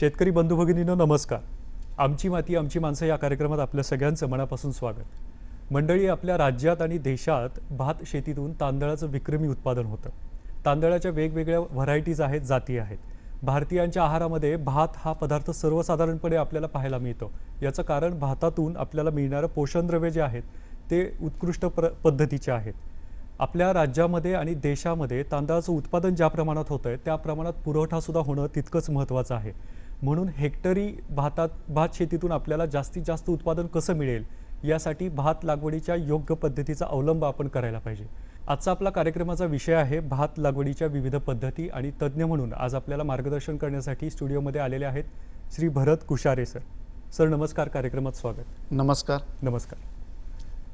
शेतकरी बंधू भगिनींनो नमस्कार. आमची माती आमची माणसं या कार्यक्रमात आपल्या सगळ्यांचं मनापासून स्वागत. मंडळी आपल्या राज्यात आणि देशात भात शेतीतून तांदळाचं विक्रमी उत्पादन होतं. तांदळाच्या वेगवेगळ्या व्हरायटीज आहेत जाती आहेत. भारतीयांच्या आहारामध्ये भात हा पदार्थ सर्वसाधारणपणे आपल्याला पाहायला मिळतो. याचं कारण भातातून आपल्याला मिळणारं पोषणद्रव्य जे आहेत ते उत्कृष्ट प्र पद्धतीचे आहेत. आपल्या राज्यामध्ये आणि देशामध्ये तांदळाचं उत्पादन ज्या प्रमाणात होतं आहे त्या प्रमाणात पुरवठासुद्धा होणं तितकंच महत्त्वाचं आहे. म्हणून हेक्टरी भातात भात शेतीतून आपल्याला जास्तीत जास्त उत्पादन कसं मिळेल यासाठी भात लागवडीच्या योग्य पद्धतीचा अवलंब आपण करायला पाहिजे. आजचा आपला कार्यक्रमाचा विषय आहे भात लागवडीच्या विविध पद्धती आणि तज्ज्ञ म्हणून. आज आपल्याला मार्गदर्शन करण्यासाठी स्टुडिओमध्ये आलेले आहेत श्री भरत कुशारे सर. सर नमस्कार कार्यक्रमात स्वागत. नमस्कार. नमस्कार.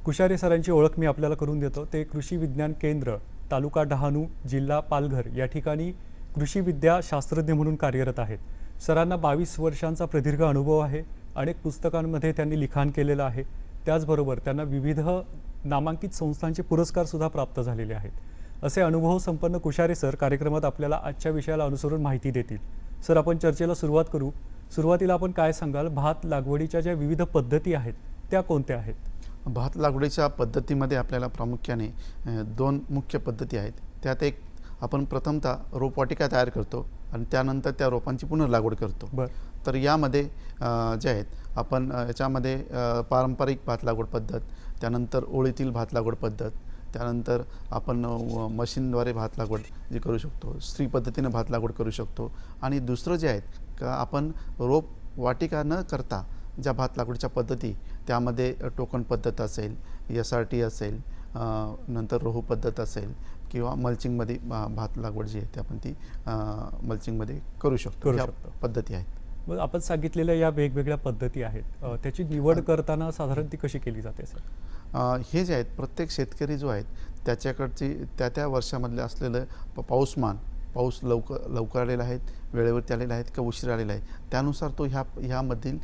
कुशारे सरांची ओळख मी आपल्याला करून देतो. ते कृषी विज्ञान केंद्र तालुका डहाणू जिल्हा पालघर या ठिकाणी कृषी विद्या शास्त्रज्ञ म्हणून कार्यरत आहेत. सरांना बावीस वर्षांचा प्रदीर्घ अनुभव आहे. अनेक पुस्तकांमध्ये त्यांनी लिखाण केलेलं आहे. त्याचबरोबर त्यांना विविध नामांकित संस्थांचे पुरस्कारसुद्धा प्राप्त झालेले आहेत. असे अनुभव संपन्न कुशारे सर कार्यक्रमात आपल्याला आजच्या विषयाला अनुसरून माहिती देतील. सर आपण चर्चेला सुरुवात करू. सुरुवातीला आपण काय सांगाल? भात लागवडीच्या ज्या विविध पद्धती आहेत त्या कोणत्या आहेत? भात लागवडीच्या पद्धतीमध्ये आपल्याला प्रामुख्याने दोन मुख्य पद्धती आहेत. त्यात एक आपण प्रथमतः रोपवाटिका तयार करतो आणि त्यानंतर त्या रोपांची पुनर्लागवड करतो. बर. तर यामध्ये जे आहेत आपण याच्यामध्ये पारंपरिक भात लागवड पद्धत त्यानंतर ओळीतील भात लागवड पद्धत त्यानंतर आपण मशीनद्वारे भात लागवड जी करू शकतो स्त्री पद्धतीनं भात लागवड करू शकतो आणि दुसरं जे आहेत का आपण रोप वाटिका न करता ज्या भात लागवडीच्या पद्धती त्यामध्ये टोकन पद्धत असेल एस आर टी असेल नंतर रोहू पद्धत असेल किंवा मल्चिंगमध्ये भात लागवड जी आहे ती आपण ती मल्चिंगमध्ये करू शकतो. करू शकतो. पद्धती आहेत. मग आपण सांगितलेल्या या वेगवेगळ्या पद्धती आहेत. त्याची निवड करताना साधारण ती कशी केली जाते सर? हे जे आहेत प्रत्येक शेतकरी जो आहेत त्याच्याकडची त्या त्या वर्षामधले असलेलं पाऊसमान पाऊस लवकर लवकर आलेला आहे वेळेवरती आलेला आहे का उशीर आलेला आहे त्यानुसार तो ह्या ह्यामधील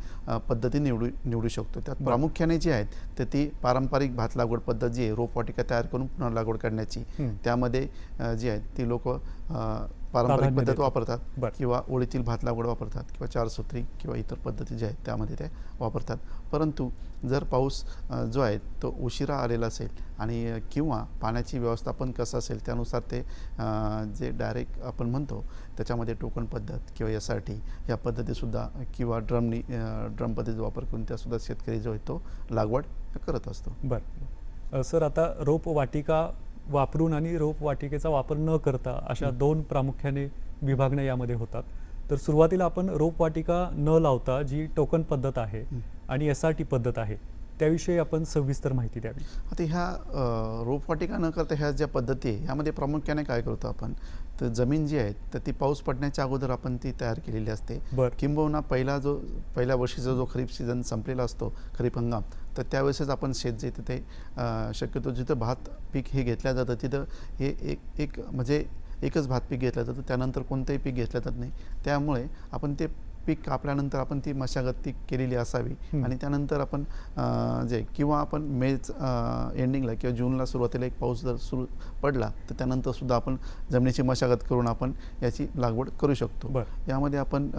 पद्धती निवडू निवडू शकतो त्यात. प्रामुख्याने जी आहेत तर ती पारंपरिक भात लागवड पद्धत जी आहे रोपवाटिका तयार करून पुनर्लागवड करण्याची हं. त्यामध्ये जी आहेत ती लोक पारंपरिक पद्धत. वापरतात. किंवा ओळीतील भात लागवड वापरतात किंवा चारसूत्री किंवा इतर पद्धती ज्या आहेत त्यामध्ये त्या वापरतात परंतु जर पाऊस जो आहे तो उशिरा आलेला असेल आणि किंवा पाण्याची व्यवस्थापन कसं असेल त्यानुसार ते जे डायरेक्ट आपण म्हणतो त्याच्यामध्ये टोकन पद्धत किंवा एस आर टी या पद्धतीसुद्धा किंवा ड्रमनी ड्रम पद्धतीचा वापर करून त्यासुद्धा शेतकरी जो आहे तो लागवड करत असतो बरं सर आता रोप वाटिका वापरून आणि रोप वाटिकेचा वापर न करता अशा दोन प्रामुख्याने विभागण्या यामध्ये होतात. तर सुरुवातीला आपण रोप वाटिका न लावता जी टोकन पद्धत आहे. आणि एस आर टी पद्धत आहे त्याविषयी आपण सविस्तर माहिती द्यावी. आता ह्या रोपवाटिका न करता ह्या ज्या पद्धती आहे ह्यामध्ये प्रामुख्याने काय करतो आपण? तर जमीन जी आहे तर ती पाऊस पडण्याच्या अगोदर आपण ती तयार केलेली असते. किंबहुना पहिला जो पहिल्या वर्षीचा जो खरीप सीझन संपलेला असतो खरीप हंगाम तर त्यावेळेसच आपण शेत जे तिथे शक्यतो जिथं भात पीक हे घेतलं जातं तिथं हे एक एक म्हणजे एकच भात पीक घेतलं जातं त्यानंतर कोणतंही पीक घेतलं जात नाही त्यामुळे आपण ते पीक कापल्यानंतर आपण ती मशागत ती केलेली असावी. आणि त्यानंतर आपण जे किंवा आपण मेच एंडिंगला किंवा जूनला सुरुवातीला एक पाऊस जर सुरू पडला तर त्यानंतर सुद्धा आपण जमिनीची मशागत करून आपण याची लागवड करू शकतो. यामध्ये आपण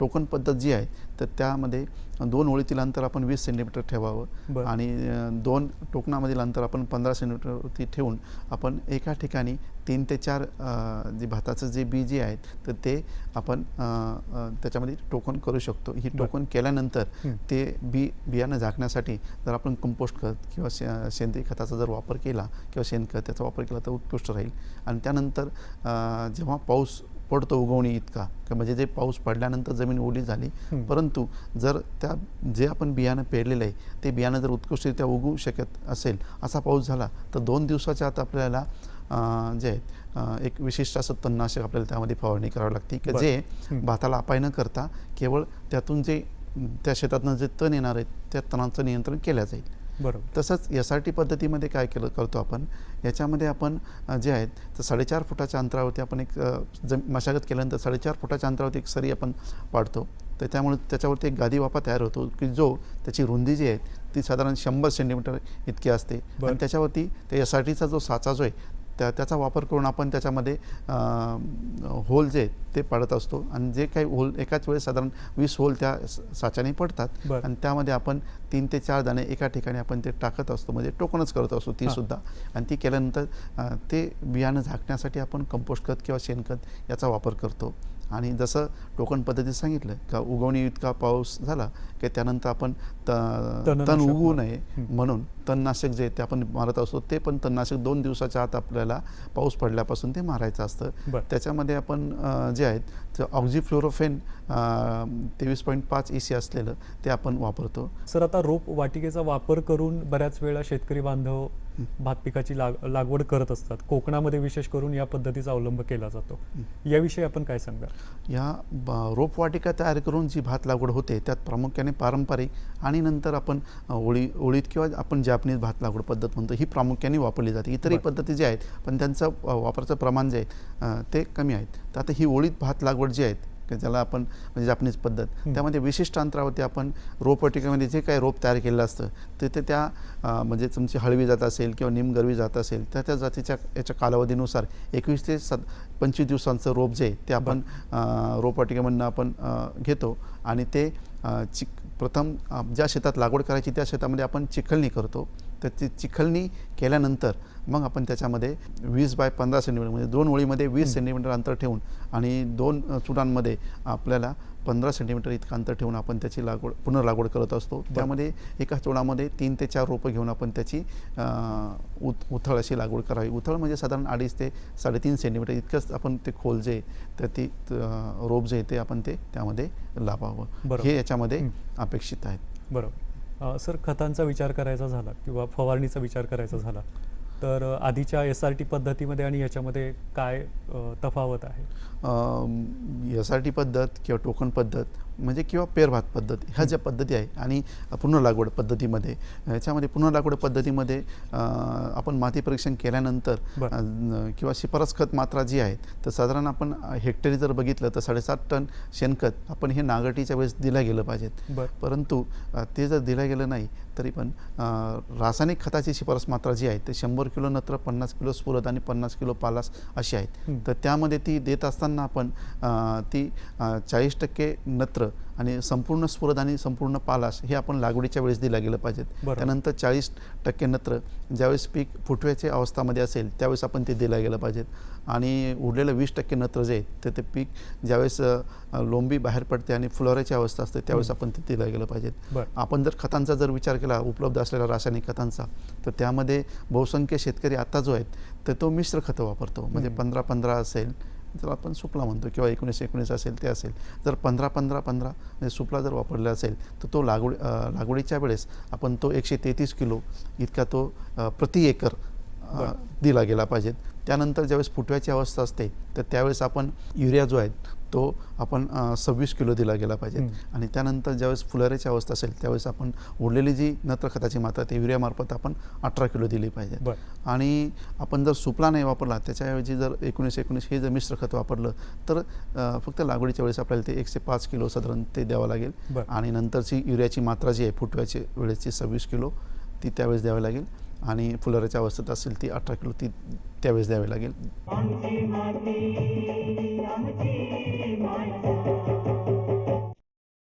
टोकन पद्धत जी आहे तर त्यामध्ये दोन ओळीतील अंतर आपण वीस सेंटीमीटर ठेवावं. आणि दोन टोकनामधील अंतर आपण पंधरा सेंटीमीटरवरती ठेवून आपण एका ठिकाणी तीन ते चार जे भाताचं जे बी जे आहेत तर ते आपण त्याच्यामध्ये टोकन करू शकतो ही टोकन केल्यानंतर. ते बी बियाणं झाकण्यासाठी जर आपण कंपोस्ट खत किंवा शे सेंद्रिय खताचा जर वापर केला किंवा शेणखत त्याचा वापर केला तर उत्कृष्ट राहील आणि त्यानंतर जेव्हा पाऊस पडतो उगवणी इतका का म्हणजे जे पाऊस पडल्यानंतर जमीन ओली झाली. परंतु जर त्या जे आपण बियाणं पेरलेलं आहे ते बियाणं जर उत्कृष्टरित्या उगवू शकत असेल असा पाऊस झाला तर दोन दिवसाच्या आत आपल्याला जे आहेत एक विशिष्ट असं तणनाशक आपल्याला त्यामध्ये फवारणी करावी लागते की. जे. भाताला अपाय न करता केवळ त्यातून जे त्या शेतातनं जे तण येणार आहेत त्या तणांचं नियंत्रण केलं जाईल बरोबर. तसंच एस आर टी पद्धतीमध्ये काय केलं करतो आपण याच्यामध्ये आपण जे आहेत तर साडेचार फुटाच्या अंतरावरती आपण एक जम मशागत केल्यानंतर साडेचार फुटाच्या अंतरावरती एक सरी आपण पाडतो. तर त्यामुळे त्याच्यावरती एक गादी वापा तयार होतो की जो त्याची रुंदी जी आहे ती साधारण शंभर सेंटीमीटर इतकी असते. आणि त्याच्यावरती ते एस आर टीचा जो साचा जो आहे त्या त्याचा वापर करून आपण त्याच्यामध्ये होल जे ते पाडत असतो. आणि जे काही होल एकाच वेळेस साधारण वीस होल त्या साच्याने पडतात. आणि त्यामध्ये आपण तीन ते चार दाणे एका ठिकाणी आपण ते टाकत असतो. म्हणजे टोकनच करत असतो ती. सुद्धा. आणि ती केल्यानंतर ते बियाणं झाकण्यासाठी आपण कंपोस्ट खत किंवा शेणखत याचा वापर करतो. आणि जसं टोकन पद्धतीत सांगितलं का उगवणी इतका पाऊस झाला की त्यानंतर आपण तण उगवू नये. म्हणून तणनाशक जे ते आपण मारत असतो ते पण तणनाशक दोन दिवसाच्या आत आपल्याला पाऊस पडल्यापासून ते मारायचं असतं. त्याच्यामध्ये आपण जे आहेत ते ऑक्झिफ्लोरोफेन तेवीस पॉईंट पाच ई सी असलेलं ते आपण वापरतो. सर आता रोप वाटिकेचा वापर करून बऱ्याच वेळा शेतकरी बांधव भात पिकाची लाग लागवड करत असतात. कोकणामध्ये विशेष करून या पद्धतीचा अवलंब केला जातो. याविषयी आपण काय सांगा या रोपवाटिका तयार करून जी भात लागवड होते त्यात प्रामुख्याने पारंपरिक आणि नंतर आपण ओळी ओळीत किंवा आपण जॅपनीज भात लागवड पद्धत म्हणतो ही प्रामुख्याने वापरली जाते. इतरही. पद्धती जे आहेत पण त्यांचं वापराचं प्रमाण जे आहे ते कमी आहेत. तर आता ही ओळीत भात लागवड जी आहेत ज्याला आपण म्हणजे जापनीज पद्धत. त्यामध्ये विशिष्ट अंतरावरती आपण रोपवाटिकेमध्ये जे काही रोप तयार केलेलं असतं ते ते त्या म्हणजे तुमची हळवी जात असेल किंवा निमगरवी जात असेल त्या त्या जातीच्या याच्या कालावधीनुसार एकवीस ते सत पंचवीस दिवसांचं रोप जे ते आपण रोपवाटिकेमधनं आपण घेतो. आणि ते चिक प्रथम ज्या शेतात लागवड करायची त्या शेतामध्ये आपण चिखलणी करतो. तर ती चिखलणी केल्यानंतर मग आपण त्याच्यामध्ये वीस बाय पंधरा सेंटीमीटर म्हणजे दोन ओळीमध्ये वीस सेंटीमीटर अंतर ठेवून आणि दोन चुडांमध्ये आपल्याला पंधरा सेंटीमीटर इतकं अंतर ठेवून आपण त्याची लागवड पुनर्लागवड करत असतो. त्यामध्ये एका चुडामध्ये तीन ते चार रोपं घेऊन आपण त्याची उत उथळ अशी लागवड करावी. उथळ म्हणजे साधारण अडीच ते साडेतीन सेंटीमीटर इतकंच आपण ते खोल जे तर ती रोप जे ते आपण ते त्यामध्ये लावावं. हे याच्यामध्ये. अपेक्षित आहेत. बरोबर. सर खतांचा विचार करायचा झाला किंवा फवारणीचा विचार करायचा झाला. तर आधीच्या एस आर टी पद्धतीमध्ये आणि याच्यामध्ये काय तफावत आहे? एस आर टी पद्धत किंवा टोकन पद्धत म्हणजे किंवा पेरभात पद्धत ह्या ज्या पद्धती आहे आणि पुनर्लागवड पद्धतीमध्ये ह्याच्यामध्ये पुनर्लागवड पद्धतीमध्ये अं, आपण माती परीक्षण केल्यानंतर किंवा शिफारस खत मात्रा जी आहे तर साधारण आपण हेक्टरी जर बघितलं तर साडेसात टन शेणखत आपण हे नागटीच्या वेळेस दिलं गेलं पाहिजेत. परंतु ते जर दिलं गेलं नाही तरी पण रासायनिक खताची शिफारस मात्रा जी आहे ते शंभर किलो नत्र पन्नास किलो स्फुरद आणि पन्नास किलो पालास अशी आहेत. तर त्यामध्ये ती देत असताना आपण अ, ती चाळीस टक्के नत्र आणि संपूर्ण स्फुरद आणि संपूर्ण पालास हे आपण लागवडीच्या वेळेस दिल्या गेलं पाहिजेत. त्यानंतर चाळीस टक्के नत्र ज्यावेळेस पीक फुटव्याच्या अवस्थामध्ये असेल त्यावेळेस आपण ते दिलं गेलं पाहिजेत. आणि उरलेलं वीस टक्के नत्र जे आहे तर ते पीक ज्यावेळेस लोंबी बाहेर पडते आणि फुलोऱ्याची अवस्था असते त्यावेळेस आपण ते दिलं गेलं पाहिजेत. आपण जर खतांचा जर विचार केला उपलब्ध असलेल्या रासायनिक खतांचा तर त्यामध्ये बहुसंख्य शेतकरी आता जो आहेत तर तो मिश्र खतं वापरतो. म्हणजे. पंधरा पंधरा असेल जर आपण सुपला म्हणतो किंवा एकोणीस एकोणीस असेल ते असेल जर पंधरा पंधरा पंधरा म्हणजे सुपला जर वापरला असेल तर तो लागवड लागवडीच्या वेळेस आपण तो एकशे तेहतीस किलो इतका तो प्रति एकर. दिला गेला पाहिजे त्यानंतर ज्यावेळेस फुटव्याची अवस्था असते तर त्यावेळेस आपण युरिया जो आहे तो आपण सव्वीस किलो दिला गेला पाहिजे. आणि त्यानंतर ज्यावेळेस फुलाऱ्याची अवस्था असेल त्यावेळेस आपण उरलेली जी नत्र खताची मात्रा ती युरियामार्फत आपण अठरा किलो दिली पाहिजे. आणि आपण जर सुपला नाही वापरला त्याच्याऐवजी जर एकोणीस एकोणीस हे जर मिश्र खत वापरलं तर फक्त लागवडीच्या वेळेस आपल्याला ते एकशे पाच किलो साधारण ते द्यावं लागेल. आणि नंतरची युरियाची मात्रा जी आहे फुटव्याची वेळेसची सव्वीस किलो ती त्यावेळेस द्यावी लागेल. आणि फुलाऱ्याच्या अवस्थेत असेल ती अठरा किलो ती त्यावेळेस द्यावी लागेल.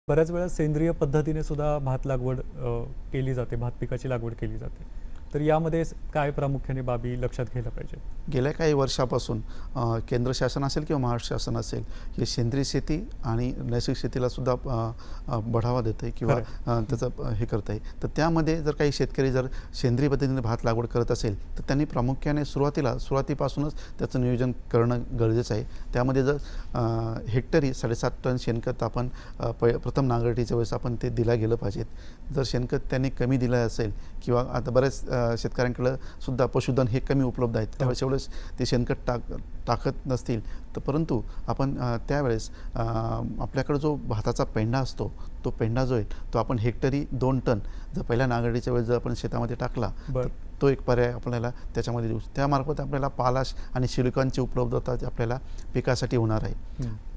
बऱ्याच वेळा सेंद्रिय पद्धतीने सुद्धा भात लागवड केली जाते भात पिकाची लागवड केली जाते. तर यामध्ये काय प्रामुख्याने बाबी लक्षात घ्यायला पाहिजे? गेल्या काही वर्षापासून केंद्र शासन असेल किंवा महाराष्ट्र शासन असेल हे सेंद्रिय शेती आणि नैसर्गिक शेतीला सुद्धा बढावा देतं आहे. किंवा त्याचं हे करत आहे तर त्यामध्ये जर काही शेतकरी जर सेंद्रिय पद्धतीने भात लागवड करत असेल तर त्यांनी प्रामुख्याने सुरुवातीला सुरुवातीपासूनच त्याचं नियोजन करणं गरजेचं आहे. त्यामध्ये जर हेक्टरी साडेसात टन शेणखत आपण प प्रथम नांगरटीच्या वेळेस आपण ते दिला गेलं पाहिजेत. जर शेणखत त्यांनी कमी दिलं असेल किंवा आता बऱ्याच शेतकऱ्यांकडं सुद्धा पशुधन हे कमी उपलब्ध आहेत. त्यावेळेस एवढंच ते शेणखत टाक टाकत नसतील तर परंतु आपण त्यावेळेस आपल्याकडं जो भाताचा पेंढा असतो तो पेंढा जो आहे तो आपण हेक्टरी दोन टन जर पहिल्या नांगरटीच्या वेळेस जर आपण शेतामध्ये टाकला तो एक पर्याय आपल्याला त्याच्यामध्ये देऊ. त्यामार्फत आपल्याला पालाश आणि सिलिकॉनची उपलब्धता जी आपल्याला पिकासाठी होणार आहे.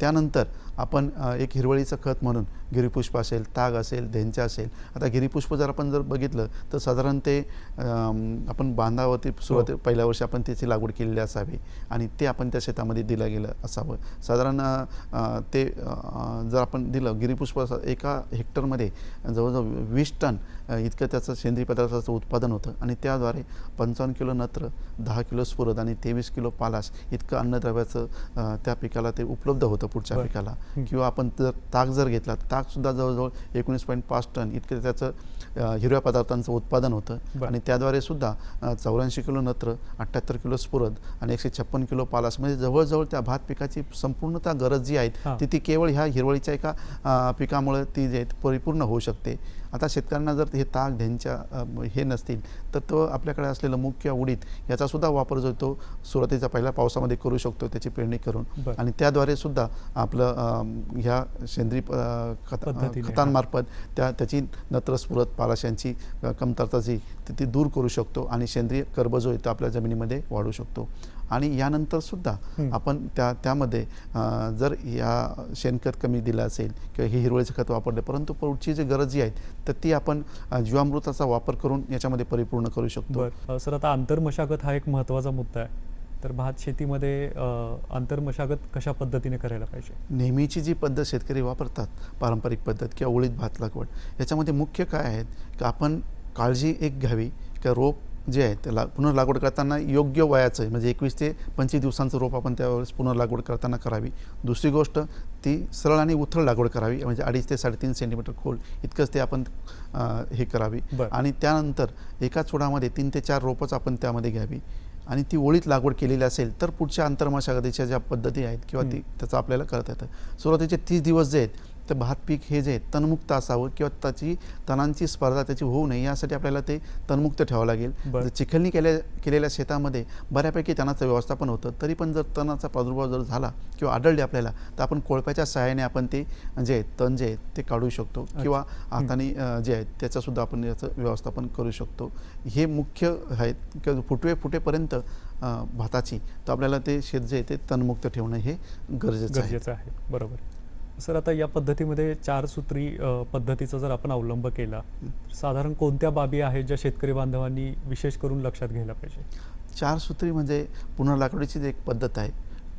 त्यानंतर आपण एक हिरवळीचं खत म्हणून गिरीपुष्प असेल ताग असेल धेंचा असेल आता गिरीपुष्प जर आपण जर बघितलं तर साधारण ते आपण बांधावरती सुरुवाती पहिल्या वर्षी आपण त्याची लागवड केलेली असावी आणि ते आपण त्या शेतामध्ये दिलं गेलं असावं साधारण ते जर आपण दिलं गिरीपुष्प एका हेक्टरमध्ये जवळजवळ वीस टन इतकं त्याचं सेंद्रिय पदार्थाचं उत्पादन होतं आणि त्याद्वारे पंचावन्न किलो नत्र दहा किलो स्फुरद आणि तेवीस किलो पालाश इतकं अन्नद्रव्याचं त्या पिकाला ते उपलब्ध होतं पुढच्या. पिकाला हं. किंवा आपण जर ताक जर घेतला तर ताकसुद्धा जवळजवळ एकोणीस पॉईंट पाच टन इतकं त्याचं हिरव्या पदार्थांचं उत्पादन होतं. आणि त्याद्वारे सुद्धा चौऱ्याऐंशी किलो नत्र अठ्ठ्याहत्तर किलो स्फुरद आणि एकशे छप्पन किलो पालाश म्हणजे जवळजवळ त्या भात पिकाची संपूर्णतः गरज जी आहे. ती ती केवळ ह्या हिरवळीच्या एका पिकामुळे ती जे परिपूर्ण होऊ शकते आता शेतकऱ्यांना जर हे ताक अ, हे नसतील तर तो आपल्याकडे असलेलं मुख्य उडीद याचासुद्धा वापर जो तो सुरुवातीचा पहिल्या पावसामध्ये करू शकतो त्याची पेरणी करून. आणि त्याद्वारे सुद्धा आपलं ह्या सेंद्रिय खतांमार्फत त्या त्याची नत्र स्फुरत पालाश यांची अ, कमतरता जी ती ती दूर करू शकतो आणि सेंद्रिय कर्ब जो आहे तो आपल्या जमिनीमध्ये वाढू शकतो. आणि यानंतर सुद्धा. आपण त्या त्यामध्ये जर या शेणखत कमी दिलं असेल किंवा हे हिरवळीचं खत वापरले परंतु पुढची जी गरज जी आहे तर ती आपण जीवामृताचा वापर करून याच्यामध्ये परिपूर्ण करू शकतो. सर आता आंतरमशागत हा एक महत्त्वाचा मुद्दा आहे. तर भात शेतीमध्ये आंतरमशागत कशा पद्धतीने करायला पाहिजे? नेहमीची जी पद्धत शेतकरी वापरतात पारंपरिक पद्धत किंवा ओळीत भात लागवड याच्यामध्ये मुख्य काय आहेत? की आपण काळजी एक घ्यावी की रोप जे आहे त्याला पुनर्लागवड करताना योग्य वयाचं आहे. म्हणजे एकवीस ते पंचवीस दिवसांचं रोप आपण त्यावेळेस पुनर्लागवड करताना करावी. दुसरी गोष्ट ती सरळ आणि उथळ लागवड करावी. म्हणजे अडीच ते साडेतीन सेंटीमीटर खोल इतकंच ते आपण हे करावी. आणि त्यानंतर एका चुडामध्ये तीन ते चार रोपच आपण त्यामध्ये घ्यावी. आणि ती ओळीत लागवड केलेली असेल तर पुढच्या आंतरमशागतीच्या ज्या पद्धती आहेत किंवा ती त्याचं आपल्याला करता येतं. सुरुवातीचे तीस दिवस जे आहेत तर भात पीक हे जे आहे तणमुक्त असावं किंवा त्याची तणांची स्पर्धा त्याची होऊ नये यासाठी आपल्याला ते तणमुक्त ठेवावं लागेल. चिखलणी केल्या केलेल्या शेतामध्ये बऱ्यापैकी तणाचं व्यवस्थापन होतं तरी पण जर तणाचा प्रादुर्भाव जर झाला किंवा आढळले आपल्याला तर आपण कोळप्याच्या सहाय्याने आपण ते जे आहे तण जे आहे ते काढू शकतो किंवा हाताने जे आहेत त्याचंसुद्धा आपण याचं व्यवस्थापन करू शकतो. हे मुख्य आहेत किंवा फुटवे फुटेपर्यंत भाताची तर आपल्याला ते शेत जे आहे ते तणमुक्त ठेवणं हे गरजेचं आहे. गरजेचं आहे. बरोबर. सर आता या पद्धतीमध्ये चार सूत्री पद्धतीचा जर आपण अवलंब केला साधारण कोणत्या बाबी आहेत ज्या शेतकरी बांधवांनी विशेष करून लक्षात घ्यायला पाहिजे? चार सूत्री म्हणजे पुन्हा जी एक पद्धत आहे.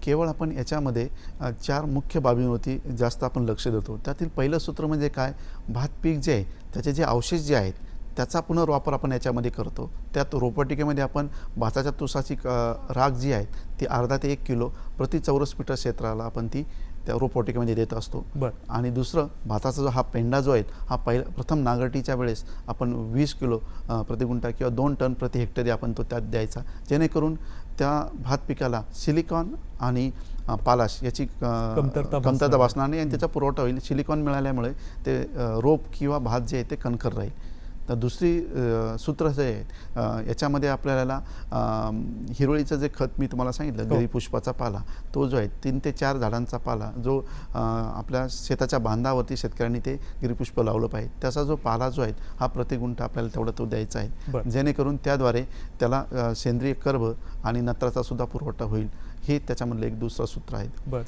केवळ आपण याच्यामध्ये चार मुख्य बाबींवरती जास्त आपण लक्ष देतो. त्यातील पहिलं सूत्र म्हणजे काय? भात पीक जे आहे त्याचे जे अवशेष जे आहेत त्याचा पुनर्वापर आपण याच्यामध्ये करतो. त्यात रोपवाटिकेमध्ये आपण भाताच्या तुसाची राख जी आहे ती अर्धा ते एक किलो प्रति चौरस मीटर क्षेत्राला आपण ती त्या रोपवाटिकेमध्ये देत असतो. बरं. आणि दुसरं भाताचा जो हा पेंडा जो आहे हा पहिला प्रथम नांगरटीच्या वेळेस आपण वीस किलो प्रतिगुंठा किंवा दोन टन प्रति हेक्टरी आपण तो त्यात द्यायचा. जेणेकरून त्या भात पिकाला सिलिकॉन आणि पालाश याची कमतरता भासणार कमतरता नाही. आणि त्याचा पुरवठा होईल. सिलिकॉन मिळाल्यामुळे ते रोप किंवा भात जे आहे ते कणखर राहील. तर दुसरी सूत्र जे आहे याच्यामध्ये आपल्याला अ, हिरवळीचं जे खत मी तुम्हाला सांगितलं हो. गरी पुष्पाचा पाला तो जो आहे तीन ते चार झाडांचा पाला जो आपल्या शेताच्या बांधावरती शेतकऱ्यांनी ते गिरीपुष्प लावलं पाहिजे. त्याचा जो पाला जो आहे हा प्रतिगुंठ आपल्याला तेवढा तो द्यायचा आहे. जेणेकरून त्याद्वारे त्याला सेंद्रिय कर्ब आणि नत्राचा सुद्धा पुरवठा होईल. हे त्याच्यामधलं एक दुसरं सूत्र आहे.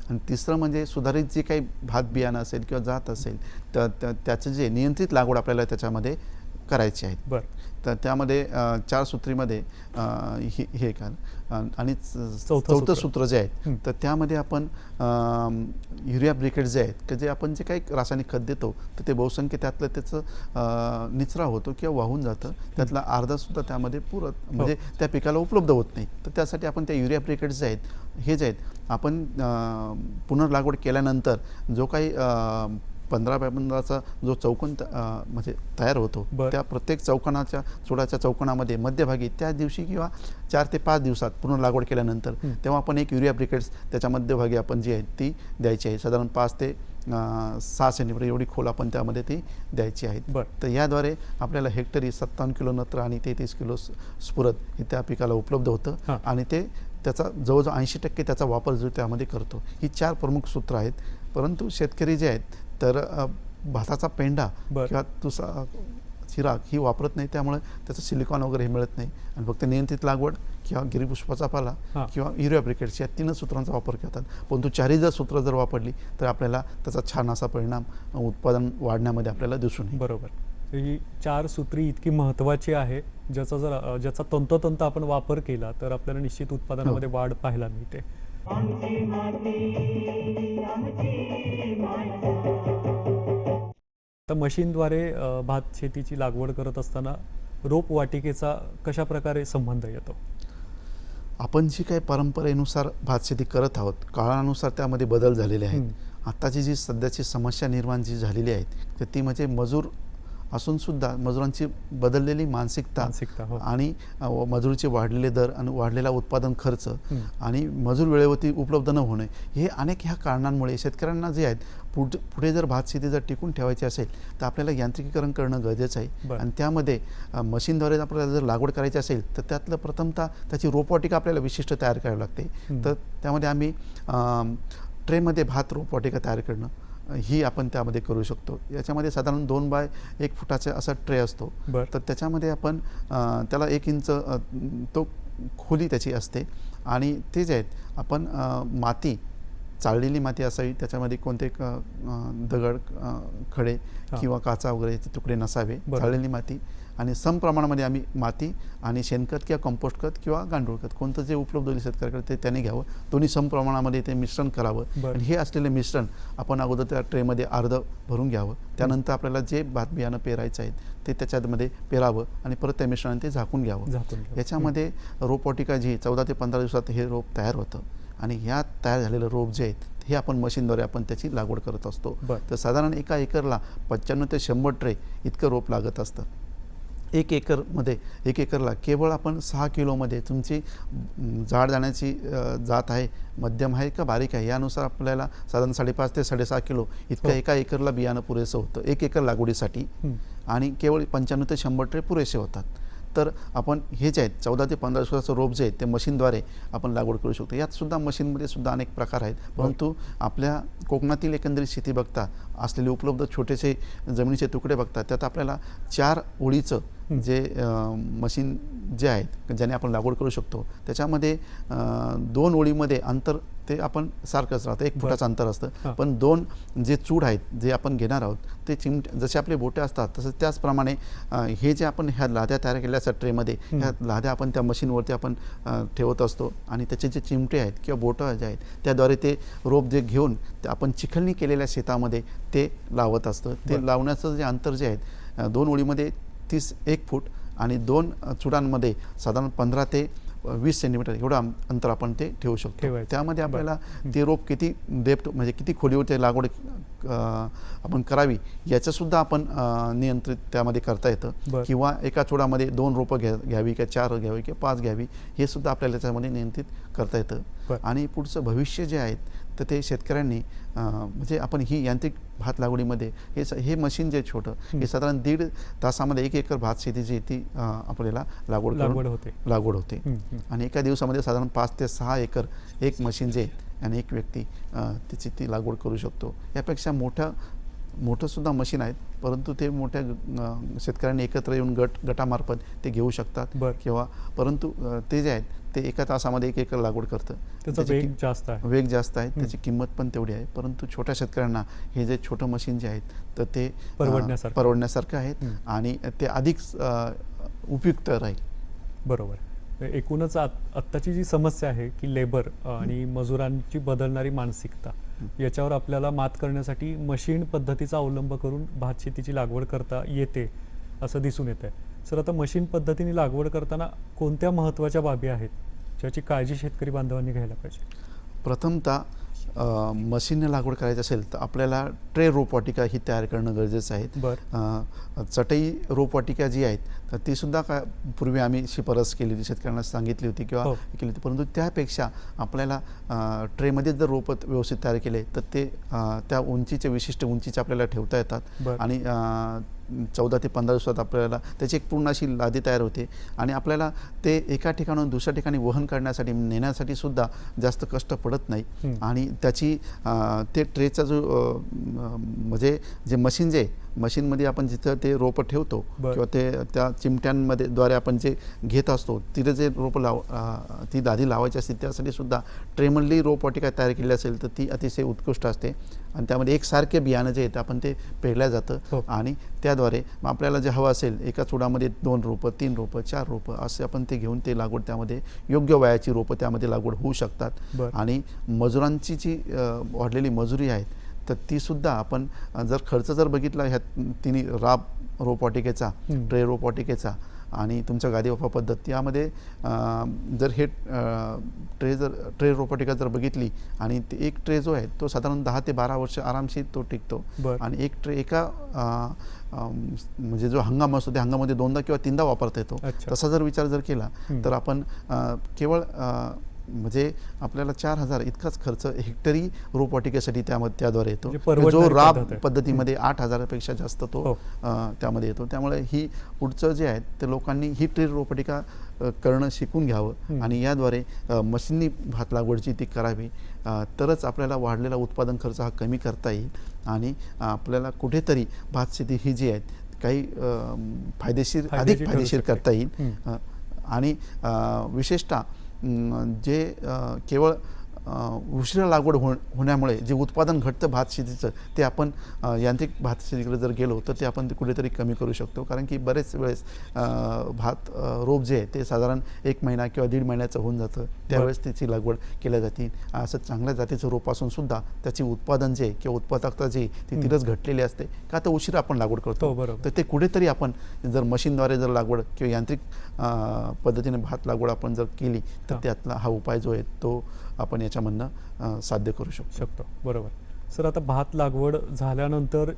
आणि तिसरं म्हणजे सुधारित जे काही भात बियाणं असेल किंवा जात असेल तर त्या- त्याचं जे नियंत्रित लागवड आपल्याला त्याच्यामध्ये करायचे आहेत. बरं. तर त्यामध्ये चार सूत्रीमध्ये हे हे का आणि चौथं सूत्र. जे आहे हं. तर त्यामध्ये आपण युरिया ब्रिकेट जे आहेत की जे आपण जे काही रासायनिक खत देतो तर ते बहुसंख्य त्यातलं त्याचं निचरा होतो किंवा वाहून जातं. त्यातला अर्धासुद्धा त्यामध्ये पुरत म्हणजे त्या पिकाला उपलब्ध होत नाही. तर त्यासाठी आपण त्या युरिया ब्रिकेट जे आहेत हे जे आहेत आपण पुनर्लागवड केल्यानंतर जो काही पंधरा बाय पंधराचा जो चौकोन म्हणजे तयार होतो. त्या प्रत्येक चौकोनाच्या चुडाच्या चौकोनामध्ये मध्यभागी त्या दिवशी किंवा चार ते पाच दिवसात पूर्ण लागवड केल्यानंतर. तेव्हा आपण एक युरिया ब्रिकेट्स त्याच्या मध्यभागी आपण जी आहे ती द्यायची आहे साधारण पाच ते सहा सेंटीमीटर एवढी खोल आपण त्यामध्ये ती द्यायची आहेत बरं. तर याद्वारे आपल्याला हेक्टरी सत्तावन्न किलो नत्र आणि तेहतीस किलो स्फुरद हे त्या पिकाला उपलब्ध होतं. आणि ते त्याचा जवळजवळ ऐंशी टक्के त्याचा वापर जो त्यामध्ये करतो ही चार प्रमुख सूत्र आहेत परंतु शेतकरी जे आहेत तर भाताचा पेंडा. किंवा तुसा चिराग ही वापरत नाही. त्यामुळे त्याचं सिलिकॉन वगैरे हे मिळत नाही. आणि फक्त नियंत्रित लागवड किंवा गिरीपुष्पाचा पाला हां. किंवा युरिया ब्रिकेट्स या तीनच सूत्रांचा वापर करतात. परंतु चारही जर सूत्र जर वापरली तर आपल्याला त्याचा छान असा परिणाम उत्पादन वाढण्यामध्ये आपल्याला दिसून येईल. बरोबर. ही चार सूत्री इतकी महत्त्वाची आहे ज्याचा जर ज्याचा तंतोतंत आपण वापर केला तर आपल्याला निश्चित उत्पादनामध्ये वाढ पाहायला मिळते. तर मशीनद्वारे भात शेतीची लागवड करत असताना रोपवाटिकेचा कशा प्रकारे संबंध येतो आपण जी काही परंपरेनुसार भातशेती करत आहोत काळानुसार त्यामध्ये बदल झालेले आहेत. आत्ताची जी सध्याची समस्या निर्माण जी झालेली आहे तर ती म्हणजे मजूर असून सुद्धा मजुरांची बदललेली मानसिकता मानसिकता, हो. आणि मजुरीचे वाढलेले दर आणि वाढलेला उत्पादन खर्च. आणि मजूर वेळेवरती उपलब्ध न होणे हे अनेक ह्या कारणांमुळे शेतकऱ्यांना जे आहेत पुढे पुढे जर भात शेती जर टिकून ठेवायची असेल तर आपल्याला यांत्रिकीकरण करणं गरजेचं आहे. आणि त्यामध्ये मशीनद्वारे आपल्याला जर लागवड करायची असेल तर त्यातलं प्रथमतः त्याची रोपवाटिका आपल्याला विशिष्ट तयार करावी लागते. तर त्यामध्ये आम्ही ट्रेमध्ये भात रोपवाटिका तयार करणं ही आपण त्यामध्ये करू शकतो याच्यामध्ये साधारण दोन बाय एक फुटाचा असा ट्रे असतो. तर त्याच्यामध्ये आपण त्याला एक इंच तो खोली त्याची असते आणि ते जे आहेत आपण माती चाळलेली माती असावी त्याच्यामध्ये कोणते दगड खडे. किंवा काचा वगैरेचे तुकडे नसावे. चाळलेली माती आणि सम प्रमाणामध्ये आम्ही माती आणि शेणखत किंवा कंपोस्ट खत किंवा गांडूळ खत कोणतं जे उपलब्ध होईल शेतकऱ्याकडे ते त्याने घ्यावं. दोन्ही सम प्रमाणामध्ये ते मिश्रण करावं. आणि हे असलेले मिश्रण आपण अगोदर त्या ट्रेमध्ये अर्ध भरून घ्यावं. त्यानंतर आपल्याला जे भात बियाणं पेरायचं आहे ते त्याच्यामध्ये पेरावं आणि परत त्या मिश्रणाने ते झाकून घ्यावं. याच्यामध्ये रोपवाटिका जी चौदा ते पंधरा दिवसात हे रोप तयार होतं. आणि ह्या तयार झालेलं रोप जे आहेत हे आपण मशीनद्वारे आपण त्याची लागवड करत असतो. तर साधारण एका एकरला पंच्याण्णव ते शंभर ट्रे इतकं रोप लागत असतं. एक एकरमध्ये एक एकरला केवळ आपण सहा किलोमध्ये तुमची जाड जाण्याची जात आहे मध्यम आहे का बारीक आहे? यानुसार आपल्याला साधारण साडेपाच ते साडेसहा किलो इतकं हो. एका एकरला बियाणं पुरेसं होतं. एक एकर लागवडीसाठी. हं. आणि केवळ पंच्याण्णव ते शंभर ट्रे पुरेसे होतात. तर आपण हे जे आहेत चौदा ते पंधरा दिवसाचं रोप जे आहेत ते मशीनद्वारे आपण लागवड करू शकतो. यात सुद्धा मशीनमध्ये सुद्धा अनेक प्रकार आहेत. परंतु आपल्या कोकणातील एकंदरीत शेती बघता असलेले उपलब्ध छोटेसे जमिनीचे तुकडे बघता त्यात आपल्याला चार ओळीचं जे मशीन जे आहेत ज्याने आपण लागवड करू शकतो त्याच्यामध्ये दोन ओळीमध्ये अंतर ते आपण सारखंच राहतं एक. फुटाचं अंतर असतं. पण दोन जे चूड आहेत जे आपण घेणार आहोत ते चिमट जसे आपले बोटे असतात तसंच त्याचप्रमाणे हे जे आपण ह्या लाद्या तयार केलेल्या असतात ट्रेमध्ये ह्या लाद्या आपण त्या मशीनवरती आपण ठेवत असतो आणि त्याचे जे चिमटे आहेत किंवा बोटं जे आहेत त्याद्वारे ते रोप जे घेऊन ते आपण चिखलणी केलेल्या शेतामध्ये ते लावत असतं ते. लावण्याचं जे अंतर जे आहेत अं, दोन ओळीमध्ये तीस एक फूट आणि दोन चुडांमध्ये साधारण पंधरा ते वीस सेंटीमीटर एवढं अंतर आपण ते ठेवू शकतो. त्यामध्ये. आपल्याला ते रोप किती डेप्थ म्हणजे किती खोलीवर ते लागवड आपण करावी याचंसुद्धा आपण नियंत्रित त्यामध्ये करता येतं. किंवा एका चुडामध्ये दोन रोपं घ्या घ्यावी किंवा चार घ्यावी किंवा पाच घ्यावी हे सुद्धा आपल्याला त्याच्यामध्ये नियंत्रित करता येतं. आणि पुढचं भविष्य जे आहेत तर ते शेतकऱ्यांनी म्हणजे आपण ही यांत्रिक भात लागवडीमध्ये हे हे मशीन जे छोटं हे साधारण दीड तासामध्ये एक एकर भात शेती जी ती आपल्याला लागवड लागवड होते. लागवड होते. आणि एका दिवसामध्ये साधारण पाच ते सहा एकर एक मशीन जे आहे आणि एक व्यक्ती अं, त्याची ती लागवड करू शकतो यापेक्षा मोठं मोठंसुद्धा मशीन आहेत परंतु ते मोठ्या शेतकऱ्यांनी एकत्र येऊन गट गटामार्फत ते घेऊ शकतात. किंवा परंतु ते जे आहेत ते एका तासामध्ये एक एकर लागवड करतं. त्याचा वेग जास्त आहे. वेग जास्त आहे. त्याची किंमत पण तेवढी आहे. परंतु छोट्या शेतकऱ्यांना हे जे छोटं मशीन जे आहेत तर ते परवडण्यासारखं. परवडण्यासारखं आहेत. आणि ते अधिक उपयुक्त राहील. बरोबर. एकूणच आत आत्ताची जी समस्या आहे की लेबर आणि मजुरांची बदलणारी मानसिकता याच्यावर आपल्याला मात करण्यासाठी मशीन पद्धतीचा अवलंब करून भात शेतीची लागवड करता येते असं दिसून येत आहे सर आता मशीन पद्धतीने लागवड करताना कोणत्या महत्त्वाच्या बाबी आहेत ज्याची काळजी शेतकरी बांधवांनी घ्यायला पाहिजे? प्रथमतः मशीनने लागवड करायची असेल तर आपल्याला ट्रे रोपवाटिका ही तयार करणं गरजेचं आहे. बरं. चटई रोपवाटिका जी आहेत तर ती सुद्धा का पूर्वी आम्ही शिफारस केली होती शेतकऱ्यांना सांगितली होती किंवा हो. केली होती. परंतु त्यापेक्षा आपल्याला ट्रेमध्ये जर रोप व्यवस्थित तयार केले तर ते त्या उंचीचे विशिष्ट उंचीचे आपल्याला ठेवता येतात. आणि चौदा ते पंधरा दिवसात आपल्याला त्याची एक पूर्ण अशी लादी तयार होते आणि आपल्याला ते एका ठिकाणाहून दुसऱ्या ठिकाणी वहन करण्यासाठी नेण्यासाठी सुद्धा जास्त कष्ट पडत नाही. आणि त्याची ते ट्रेचा जो म्हणजे जे मशीन जे मशीनमध्ये आपण जिथं ते रोपं ठेवतो. किंवा ते त्या चिमट्यांमध्ये द्वारे आपण जे घेत असतो तिथे जे रोपं लाव ती दादी लावायची असते त्यासाठी सुद्धा ट्रेमधली रोपवाटिका तयार केली असेल तर ती अतिशय उत्कृष्ट असते आणि त्यामध्ये एकसारखे बियाणं जे आहे ते आपण ते पेरल्या जातं हो. आणि त्याद्वारे मग आपल्याला जे हवं असेल एका चुडामध्ये दोन रोपं तीन रोपं चार रोपं असे आपण ते घेऊन ते लागवड त्यामध्ये योग्य वयाची रोपं त्यामध्ये लागवड होऊ शकतात. आणि मजुरांची जी वाढलेली मजुरी आहेत तर तीसुद्धा आपण जर खर्च जर बघितला ह्या तिन्ही राब रोपवाटिकेचा. ट्रे रोपवाटिकेचा आणि तुमच्या गादी वाफा पद्धत यामध्ये जर हे ट्रे जर ट्रे रोपवाटिका जर बघितली आणि ते एक ट्रे जो आहे तो साधारण दहा ते बारा वर्ष आरामशीर तो टिकतो. आणि एक ट्रे एका म्हणजे जो हंगाम असतो त्या हंगामामध्ये दोनदा किंवा तीनदा वापरता येतो. तसा जर विचार जर केला. तर आपण केवळ म्हणजे आपल्याला चार हजार इतकाच खर्च हेक्टरी रोपवाटिकेसाठी त्यामध्ये त्याद्वारे येतो म्हणजे परवडणारी जो राब. पद्धतीमध्ये आठ हजारापेक्षा जास्त तो हो. त्यामध्ये येतो त्यामुळे ही पुढचं जे आहे ते लोकांनी ही ट्री रोपवाटिका करणं शिकून घ्यावं. आणि याद्वारे मशीनी भात लागवडची ती करावी तरच आपल्याला वाढलेला उत्पादन खर्च हा कमी करता येईल आणि आपल्याला कुठेतरी भात शेती ही जी आहे काही फायदेशीर अधिक फायदेशीर. करता येईल आणि विशेषतः जे केवळ उशिरा लागवड हो होण्यामुळे जे उत्पादन घटतं भात शेतीचं ते आपण यांत्रिक भात शेतीकडे जर गेलो तर ते आपण ते कुठेतरी कमी करू शकतो. कारण की बरेच वेळेस भात रोप जे आहे ते साधारण एक महिना किंवा दीड महिन्याचं होऊन जातं. त्यावेळेस त्याची लागवड केल्या जाते. असं चांगल्या जातीचं रोप असून सुद्धा त्याची उत्पादन जे किंवा उत्पादकता जी आहे ती तिथंच घटलेली असते. का तर उशिरा आपण लागवड हो, करतो बरोबर. तर ते कुठेतरी आपण जर मशीनद्वारे जर लागवड किंवा यांत्रिक पद्धतीने भात लागवड आपण जर केली तर हा. त्यातला हा उपाय जो आहे तो आपण याच्यामधनं साध्य करू शकतो. शकतो. बरोबर. सर आता भात लागवड झाल्यानंतर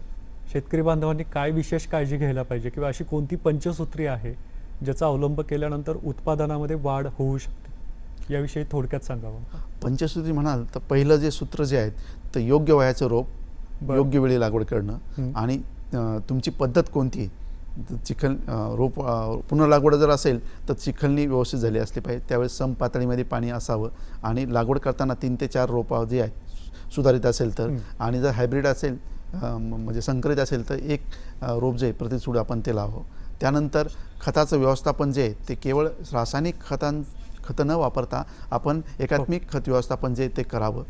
शेतकरी बांधवांनी काय विशेष काळजी घ्यायला पाहिजे किंवा अशी कोणती पंचसूत्री आहे ज्याचा अवलंब केल्यानंतर उत्पादनामध्ये वाढ होऊ शकते? याविषयी थोडक्यात सांगावं. पंचसूत्री म्हणाल तर पहिलं जे सूत्र जे आहेत तर योग्य वयाचं रोप. योग्य वेळी लागवड करणं. आणि तुमची पद्धत कोणती? चिखल रोप पुनर्लागवड जर असेल तर चिखलनी व्यवस्थित झाली असली पाहिजे. त्यावेळेस सम पातळीमध्ये पाणी असावं आणि लागवड करताना तीन ते चार रोपं जे आहेत सुधारित असेल तर. हं. आणि जर हायब्रिड असेल म्हणजे संकरित असेल तर एक रोप जे आहे प्रतिचूड आपण ते लावावं. त्यानंतर खताचं व्यवस्थापन जे आहे ते केवळ रासायनिक खतां खतं न वापरता आपण एकात्मिक खत व्यवस्थापन जे ते करावं.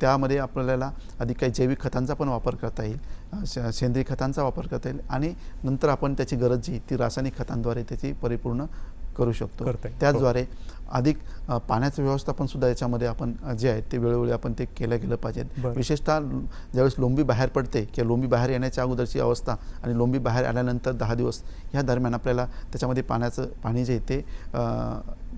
त्यामध्ये आपल्याला अधिक काही जैविक खतांचा पण वापर करता येईल. सेंद्रिय खतांचा वापर करता येईल आणि नंतर आपण त्याची गरज जी ती रासायनिक खतांद्वारे त्याची परिपूर्ण करू शकतो. त्याचद्वारे अधिक अ, पाण्याचं व्यवस्थापन सुद्धा याच्यामध्ये आपण जे आहे ते वेळोवेळी आपण ते केलं गेलं पाहिजे. विशेषतः ज्यावेळेस लोंबी बाहेर पडते किंवा लोंबी बाहेर येण्याच्या अगोदरची अवस्था आणि लोंबी बाहेर आल्यानंतर दहा दिवस ह्या दरम्यान आपल्याला त्याच्यामध्ये पाण्याचं पाणी जे आहे ते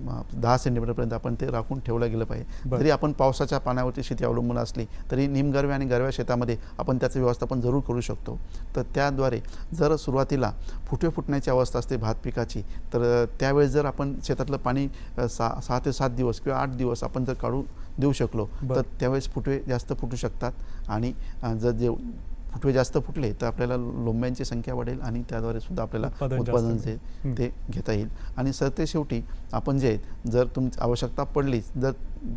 दहा सेंटीमीटरपर्यंत आपण ते राखून ठेवलं गेलं पाहिजे. जरी आपण पावसाच्या पाण्यावरती शेती अवलंबून असली तरी निमगरव्या आणि गरव्या शेतामध्ये आपण त्याचं व्यवस्थापन जरूर करू शकतो तर त्याद्वारे जर सुरुवातीला फुटवे फुटण्याची अवस्था असते भात पिकाची तर त्यावेळेस जर आपण शेतातलं पाणी अ, सहा ते सात दिवस किंवा आठ दिवस आपण जर काढून देऊ शकलो. तर त्यावेळेस फुटवे जास्त फुटू शकतात आणि जर जे फुटवे जास्त फुटले तर आपल्याला लोंब्यांची संख्या वाढेल आणि त्याद्वारे सुद्धा आपल्याला उत्पादन. जे. ते घेता येईल आणि सरते शेवटी आपण जे जर तुम आवश्यकता पडलीच जर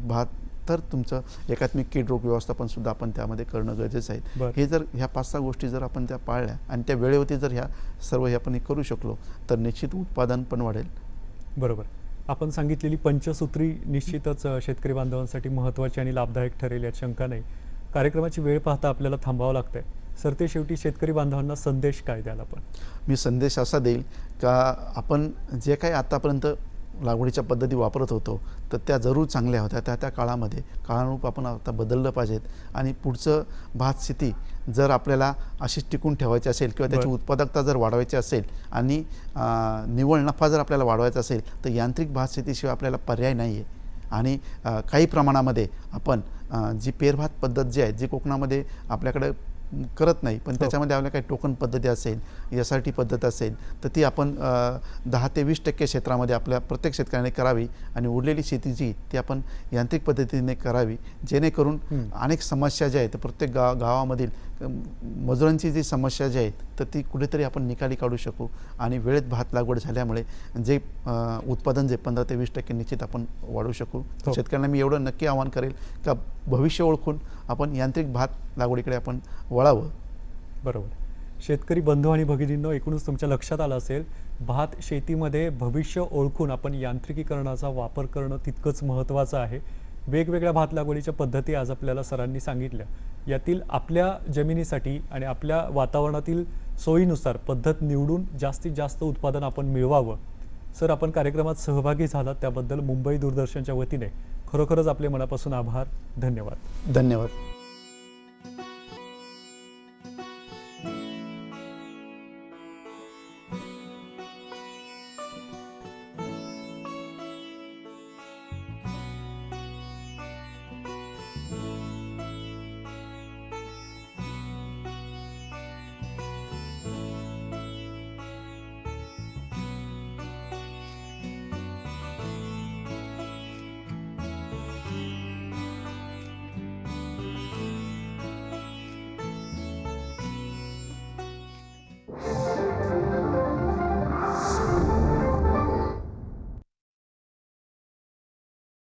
भात तर तुमचं एकात्मिक कीड रोग व्यवस्थापन सुद्धा आपण त्यामध्ये करणं गरजेचं आहे. हे जर ह्या पाच सहा गोष्टी जर आपण त्या पाळल्या आणि त्या वेळेवरती जर ह्या सर्व हे आपण हे करू शकलो तर निश्चित उत्पादन पण वाढेल बरोबर आपण सांगितलेली पंचसूत्री निश्चितच शेतकरी बांधवांसाठी महत्त्वाची आणि लाभदायक ठरेल यात शंका नाही कार्यक्रमाची वेळ पाहता आपल्याला थांबावं लागतंय सर ते शेवटी शेतकरी बांधवांना संदेश काय द्याल आपण? मी संदेश असा देईल का आपण जे काही आतापर्यंत लागवडीच्या पद्धती वापरत होतो तर त्या जरूर चांगल्या होत्या. त्या त्या काळामध्ये काळानुरूप आपण आता बदललं पाहिजेत. आणि पुढचं भात शेती जर आपल्याला अशीच टिकून ठेवायची असेल किंवा त्याची. उत्पादकता जर वाढवायची असेल आणि अं, निव्वळ नफा जर आपल्याला वाढवायचा असेल तर यांत्रिक भात शेतीशिवाय आपल्याला पर्याय नाही आहे. आणि काही प्रमाणामध्ये आपण जी पेरभात पद्धत जी आहे जी कोकणामध्ये आपल्याकडे करत नाही पण त्याच्यामध्ये आपल्या काही टोकन पद्धती असेल एस आर टी पद्धत असेल तर ती आपण दहा ते वीस टक्के क्षेत्रामध्ये आपल्या प्रत्येक शेतकऱ्याने करावी आणि उरलेली शेती जी ती आपण यांत्रिक पद्धतीने करावी जेणेकरून हं. अनेक समस्या ज्या आहेत प्रत्येक गाव गावामधील मजुरांची जी समस्या जी आहेत तर ती कुठेतरी आपण निकाली काढू शकू. आणि वेळेत भात लागवड झाल्यामुळे जे उत्पादन जे पंधरा ते वीस टक्के निश्चित आपण वाढवू शकू. हो. शेतकऱ्यांना मी एवढं नक्की आवाहन करेल का भविष्य ओळखून आपण यांत्रिक भात लागवडीकडे आपण वळावं. बरोबर. शेतकरी बंधू आणि भगिनींनो एकूणच तुमच्या लक्षात आलं असेल भात शेतीमध्ये भविष्य ओळखून आपण यांत्रिकीकरणाचा वापर करणं तितकंच महत्त्वाचं आहे. वेगवेगळ्या भात लागवडीच्या पद्धती आज आपल्याला सरांनी सांगितल्या. यातील आपल्या जमिनीसाठी आणि आपल्या वातावरणातील सोयीनुसार पद्धत निवडून जास्तीत जास्त उत्पादन आपण मिळवावं. सर आपण कार्यक्रमात सहभागी झालात त्याबद्दल मुंबई दूरदर्शनच्या वतीने खरोखरच आपले मनापासून आभार. धन्यवाद. धन्यवाद.